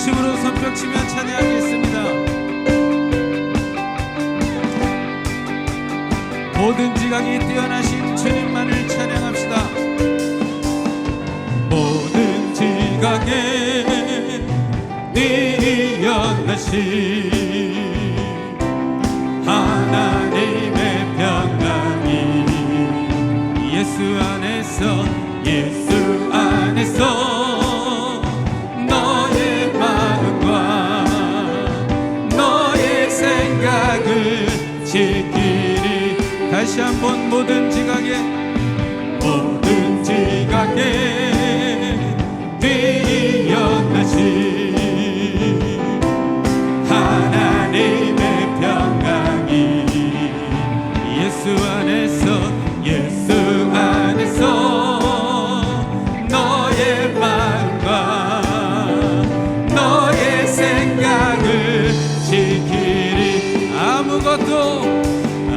진심으로 손뼉치며 찬양하겠습니다. 모든 지각이 뛰어나신 주님만을 찬양합시다. 모든 지각에 뛰어나신 하나님의 평강이 예수 안에서 예수 안에서 다시 한번 모든 지각에 모든 지각에 뛰어나신 하나님의 평강이 예수 안에서 예수 안에서 너의 마음과 너의 생각을 지키리. 아무것도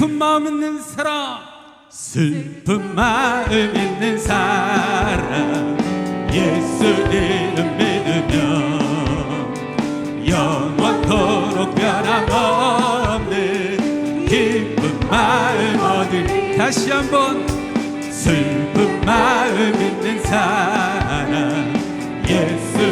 슬픈 마음 있는 사람 슬픈 마음 있는 사람 예수 이름 믿으면 영원토록 변함없는 기쁜 마음 얻을 다시 한번 슬픈 마음 있는 사람 예수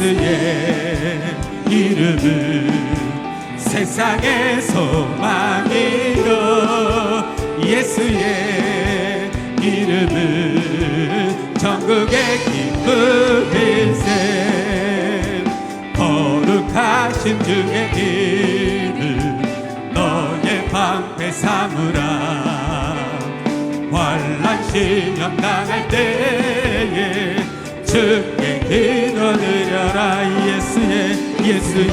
예수의 이름은 세상의 소망이요 예수의 이름은 전국의 기쁨 일세 거룩하신 주의 이름 너의 방패 삼으라 환란 시험 당할 때에 주 일어느려라 예수의 예수의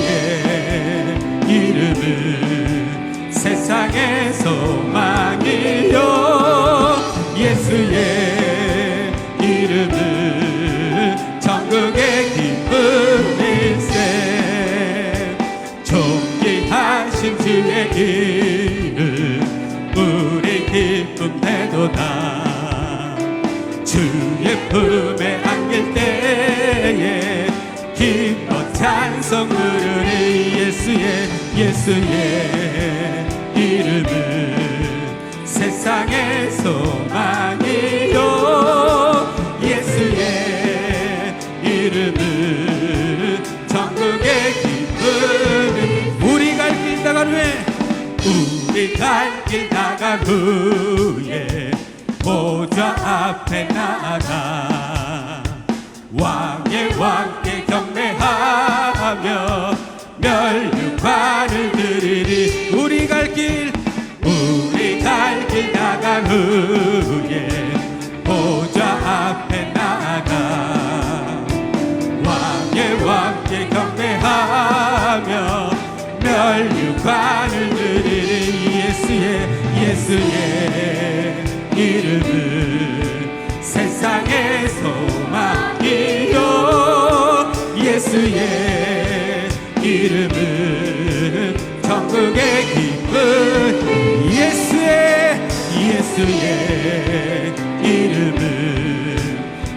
이름을 세상의 소망이요. 예수의 이름을 천국의 기쁨일세. 존귀하신 주의 이름 우리 기쁨되도다. 주의 품에 안길 때 백성 부르리 예수의 예수의 이름은 세상의 소망이요. 예수의 이름은 천국의 기쁨 우리 갈 길 나간 후에 우리 갈 길 나간 후에 보좌 앞에 나가 왕 의 왕께 경배하며 멸류관을 드리리. 우리 갈 길 우리 갈 길 나간 후 예수의 이름은 천국의 기쁨 예수의 예수의 이름은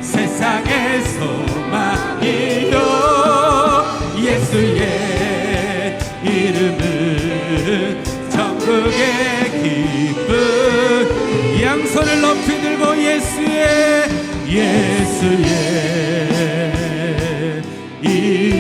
세상의 소망이요 예수의 이름은 천국의 기쁨 양손을 높이 들고 예수의 예수의 e